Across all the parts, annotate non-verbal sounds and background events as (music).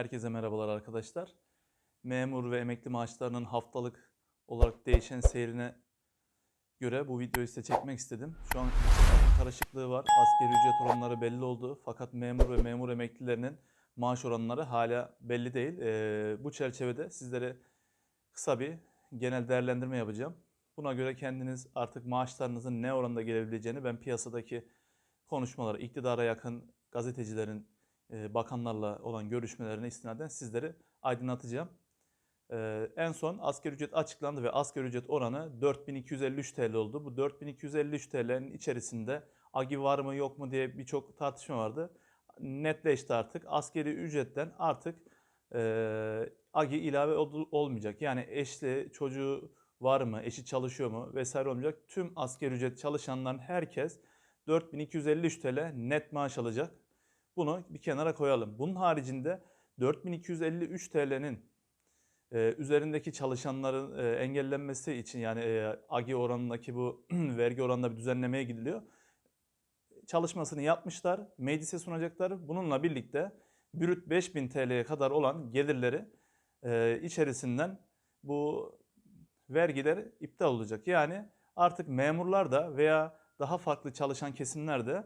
Herkese merhabalar arkadaşlar. Memur ve emekli maaşlarının haftalık olarak değişen seyrine göre bu videoyu size çekmek istedim. Şu an karışıklığı var. Asgari ücret oranları belli oldu. Fakat memur ve memur emeklilerinin maaş oranları hala belli değil. Ee, bu çerçevede sizlere kısa bir genel değerlendirme yapacağım. Buna göre kendiniz artık maaşlarınızın ne oranda gelebileceğini ben piyasadaki konuşmaları, iktidara yakın gazetecilerin, bakanlarla olan görüşmelerine istinaden sizleri aydınlatacağım. Ee, en son asgari ücret açıklandı ve asgari ücret oranı 4253 TL oldu. Bu 4253 TL'nin içerisinde AGİ var mı yok mu diye birçok tartışma vardı. Netleşti artık. Asgari ücretten artık e, AGİ ilave ol- olmayacak. Yani eşli, çocuğu var mı, eşi çalışıyor mu vesaire olmayacak. Tüm asgari ücret çalışanların herkes 4253 TL net maaş alacak. Bunu bir kenara koyalım. Bunun haricinde 4253 TL'nin e, üzerindeki çalışanların e, engellenmesi için yani e, AGİ oranındaki bu (clears throat) vergi oranında bir düzenlemeye gidiliyor. Çalışmasını yapmışlar, meclise sunacaklar. Bununla birlikte brüt 5000 TL'ye kadar olan gelirleri e, içerisinden bu vergiler iptal olacak. Yani artık memurlar da veya daha farklı çalışan kesimler de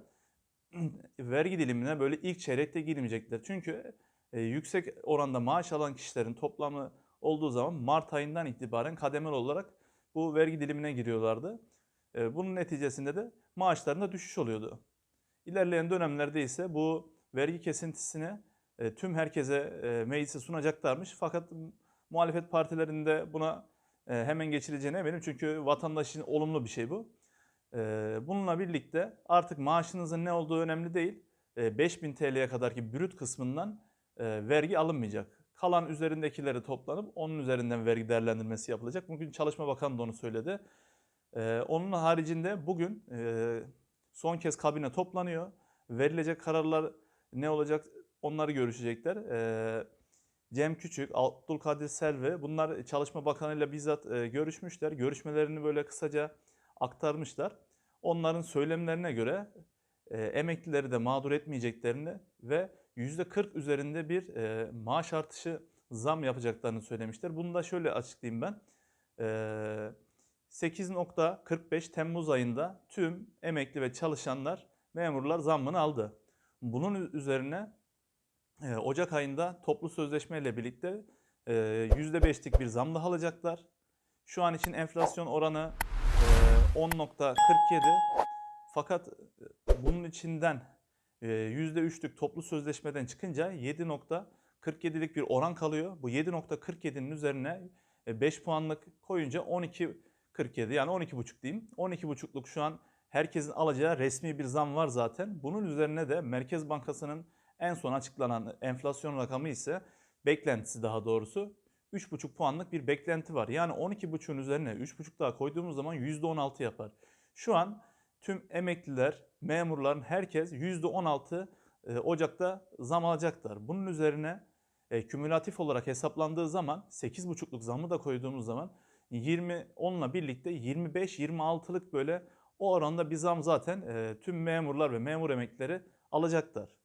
vergi dilimine böyle ilk çeyrekte girmeyecekler. Çünkü e, yüksek oranda maaş alan kişilerin toplamı olduğu zaman Mart ayından itibaren kademeli olarak bu vergi dilimine giriyorlardı. E, bunun neticesinde de maaşlarında düşüş oluyordu. İlerleyen dönemlerde ise bu vergi kesintisini e, tüm herkese e, meclise sunacaklarmış. Fakat muhalefet partilerinde buna e, hemen geçileceğine eminim. Çünkü vatandaşın olumlu bir şey bu. E, bununla birlikte artık maaşınızın ne olduğu önemli değil. E, 5000 TL'ye kadarki brüt kısmından e, vergi alınmayacak. Kalan üzerindekileri toplanıp onun üzerinden vergi değerlendirmesi yapılacak. Bugün Çalışma Bakanı da onu söyledi. E, onun haricinde bugün e, son kez kabine toplanıyor. Verilecek kararlar ne olacak onları görüşecekler. Cem Küçük, Abdülkadir Selvi bunlar Çalışma Bakanı ile bizzat e, görüşmüşler. Görüşmelerini böyle kısaca aktarmışlar. Onların söylemlerine göre e, emeklileri de mağdur etmeyeceklerini ve %40 üzerinde bir e, maaş artışı zam yapacaklarını söylemişler. Bunu da şöyle açıklayayım ben. E, 8.45 Temmuz ayında tüm emekli ve çalışanlar, memurlar zammını aldı. Bunun üzerine e, Ocak ayında toplu sözleşme ile birlikte e, %5'lik bir zam daha alacaklar. Şu an için enflasyon oranı e, 10.47 fakat bunun içinden e, %3'lük toplu sözleşmeden çıkınca 7.47'lik bir oran kalıyor. Bu 7.47'nin üzerine e, 5 puanlık koyunca 12.47 yani 12.5 diyeyim. 12.5'luk şu an herkesin alacağı resmi bir zam var zaten. Bunun üzerine de Merkez Bankası'nın en son açıklanan enflasyon rakamı ise beklentisi daha doğrusu 3,5 puanlık bir beklenti var. Yani 12,5'un üzerine 3,5 daha koyduğumuz zaman %16 yapar. Şu an tüm emekliler, memurların herkes %16 e, Ocak'ta zam alacaklar. Bunun üzerine e, kümülatif olarak hesaplandığı zaman 8,5'luk zamı da koyduğumuz zaman 20 onunla birlikte 25-26'lık böyle o oranda bir zam zaten e, tüm memurlar ve memur emeklileri alacaklar.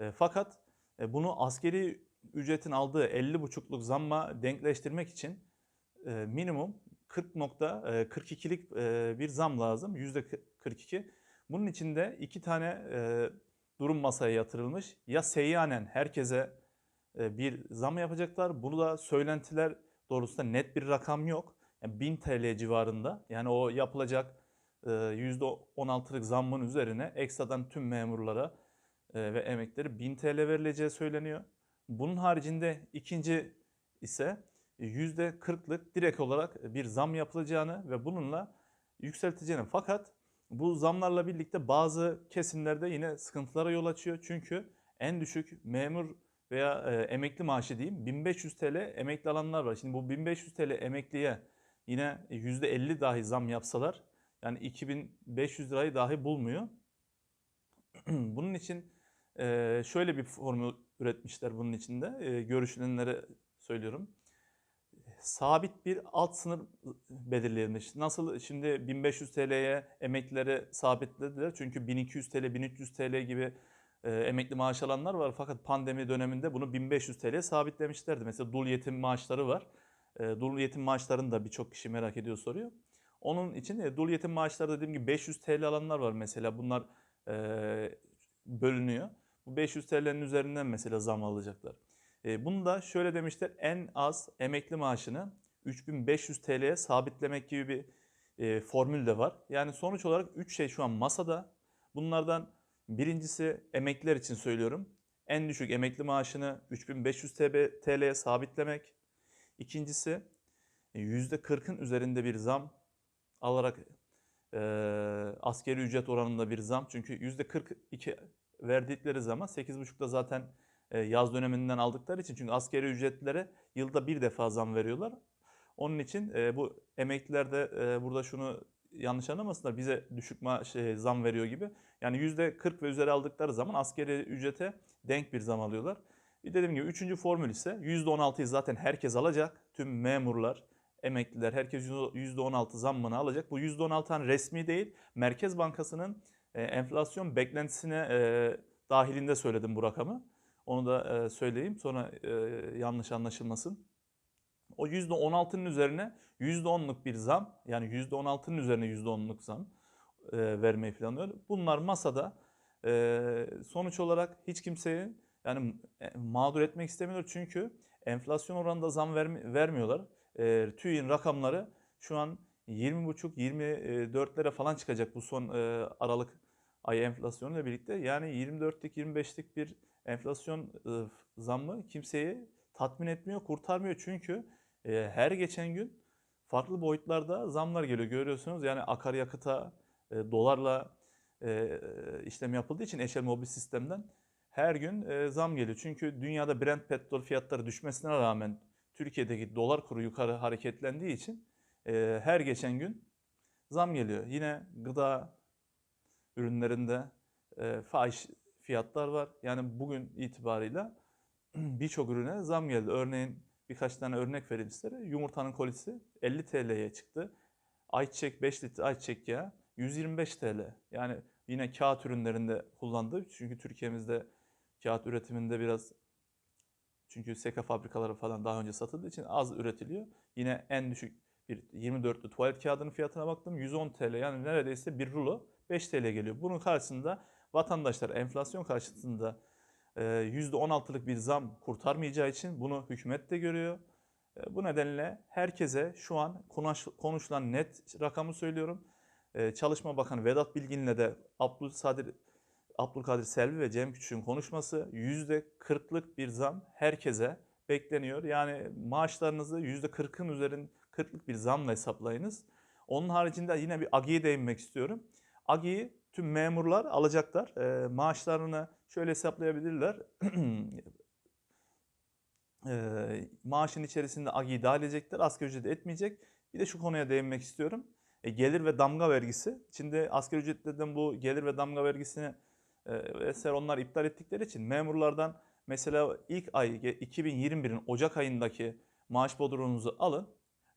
E, fakat e, bunu askeri ücretin aldığı 50,5'luk zamma denkleştirmek için e, minimum 40.42'lik e, bir zam lazım. %42. Bunun içinde iki tane e, durum masaya yatırılmış. Ya seyyanen herkese e, bir zam yapacaklar. Bunu da söylentiler doğrultusunda net bir rakam yok. Yani 1000 TL civarında. Yani o yapılacak %16'lık zammın üzerine ekstradan tüm memurlara ve emekleri 1000 TL verileceği söyleniyor. Bunun haricinde ikinci ise %40'lık direkt olarak bir zam yapılacağını ve bununla yükselteceğini. Fakat bu zamlarla birlikte bazı kesimlerde yine sıkıntılara yol açıyor. Çünkü en düşük memur veya e, emekli maaşı diyeyim 1500 TL emekli alanlar var. Şimdi bu 1500 TL emekliye yine %50 dahi zam yapsalar yani 2500 lirayı dahi bulmuyor. (clears throat) Bunun için e, şöyle bir formül üretmişler bunun içinde. E, görüşülenlere söylüyorum sabit bir alt sınır belirlenmiş. Nasıl şimdi 1500 TL'ye emeklileri sabitlediler. Çünkü 1200 TL, 1300 TL gibi e, emekli maaş alanlar var. Fakat pandemi döneminde bunu 1500 TL'ye sabitlemişlerdi. Mesela dul yetim maaşları var. E, dul yetim maaşlarını da birçok kişi merak ediyor soruyor. Onun için e, dul yetim maaşları dediğim gibi 500 TL alanlar var mesela. Bunlar e, bölünüyor. Bu 500 TL'nin üzerinden mesela zam alacaklar. E, bunu da şöyle demişler en az emekli maaşını 3500 TL'ye sabitlemek gibi bir e, formül de var. Yani sonuç olarak 3 şey şu an masada. Bunlardan birincisi emekliler için söylüyorum. En düşük emekli maaşını 3500 TL'ye sabitlemek. İkincisi %40'ın üzerinde bir zam alarak e, askeri ücret oranında bir zam. Çünkü %42 verdikleri zaman 8,5'da zaten e, yaz döneminden aldıkları için. Çünkü askeri ücretlere yılda bir defa zam veriyorlar. Onun için e, bu emekliler de e, burada şunu yanlış anlamasınlar bize düşük maaş şey, zam veriyor gibi. Yani %40 ve üzeri aldıkları zaman askeri ücrete denk bir zam alıyorlar. Bir dediğim gibi üçüncü formül ise %16'yı zaten herkes alacak. Tüm memurlar, emekliler herkes %16 zammını alacak. Bu %16 hani resmi değil. Merkez Bankası'nın e, enflasyon beklentisine e, dahilinde söyledim bu rakamı. Onu da e, söyleyeyim sonra yanlış anlaşılmasın. O %16'nın üzerine %10'luk bir zam yani %16'nın üzerine %10'luk zam vermeyi planlıyor. Bunlar masada sonuç olarak hiç kimseyi yani mağdur etmek istemiyor çünkü enflasyon oranında zam vermi, vermiyorlar. E, rakamları şu an 20,5-24'lere falan çıkacak bu son e, Aralık ayı enflasyonuyla birlikte. Yani 24'lik 25'lik bir enflasyon e, zammı kimseyi tatmin etmiyor, kurtarmıyor. Çünkü e, her geçen gün farklı boyutlarda zamlar geliyor. Görüyorsunuz yani akaryakıta dolarla işlem yapıldığı için eşel mobil sistemden her gün zam geliyor. Çünkü dünyada Brent petrol fiyatları düşmesine rağmen Türkiye'deki dolar kuru yukarı hareketlendiği için e, her geçen gün zam geliyor. Yine gıda ürünlerinde e, fahiş fiyatlar var. Yani bugün itibarıyla (clears throat) birçok ürüne zam geldi. Örneğin birkaç tane örnek vereyim sizlere. Yumurtanın kolisi 50 TL'ye çıktı. Ayçiçek 5 litre ayçiçek yağı 125 TL. Yani yine kağıt ürünlerinde kullandığı çünkü Türkiye'mizde kağıt üretiminde biraz çünkü seka fabrikaları falan daha önce satıldığı için az üretiliyor. Yine en düşük bir 24'lü tuvalet kağıdının fiyatına baktım 110 TL yani neredeyse bir rulo 5 TL geliyor. Bunun karşısında vatandaşlar enflasyon karşısında %16'lık bir zam kurtarmayacağı için bunu hükümet de görüyor. Bu nedenle herkese şu an konuşulan net rakamı söylüyorum. Çalışma Bakanı Vedat Bilgin'le de Abdülkadir, Abdülkadir Selvi ve Cem Küçük'ün konuşması %40'lık bir zam herkese bekleniyor. Yani maaşlarınızı %40'ın üzerin 40'lık bir zamla hesaplayınız. Onun haricinde yine bir AGİ'ye değinmek istiyorum. AGİ'yi tüm memurlar alacaklar. E, maaşlarını şöyle hesaplayabilirler. (clears throat) e, maaşın içerisinde AGİ'yi dahil edecekler. Asgari ücret etmeyecek. Bir de şu konuya değinmek istiyorum. E, gelir ve damga vergisi. Şimdi asgari ücretlerden bu gelir ve damga vergisini e, eser onlar iptal ettikleri için memurlardan mesela ilk ay 2021'in Ocak ayındaki maaş bodronunuzu alın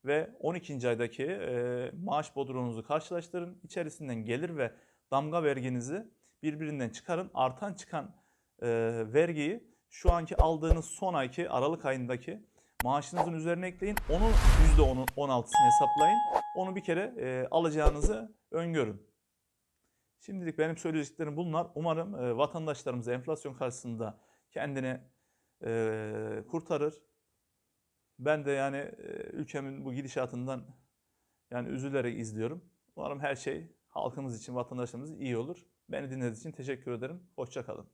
ve 12. aydaki e, maaş bodronunuzu karşılaştırın. İçerisinden gelir ve damga verginizi birbirinden çıkarın. Artan çıkan e, vergiyi şu anki aldığınız son ayki Aralık ayındaki maaşınızın üzerine ekleyin. Onun %10'un 16'sını hesaplayın. Onu bir kere e, alacağınızı öngörün. Şimdilik benim söyleyeceklerim bunlar. Umarım e, vatandaşlarımız enflasyon karşısında kendini e, kurtarır. Ben de yani e, ülkemin bu gidişatından yani üzülerek izliyorum. Umarım her şey halkımız için, vatandaşlarımız iyi olur. Beni dinlediğiniz için teşekkür ederim. Hoşçakalın.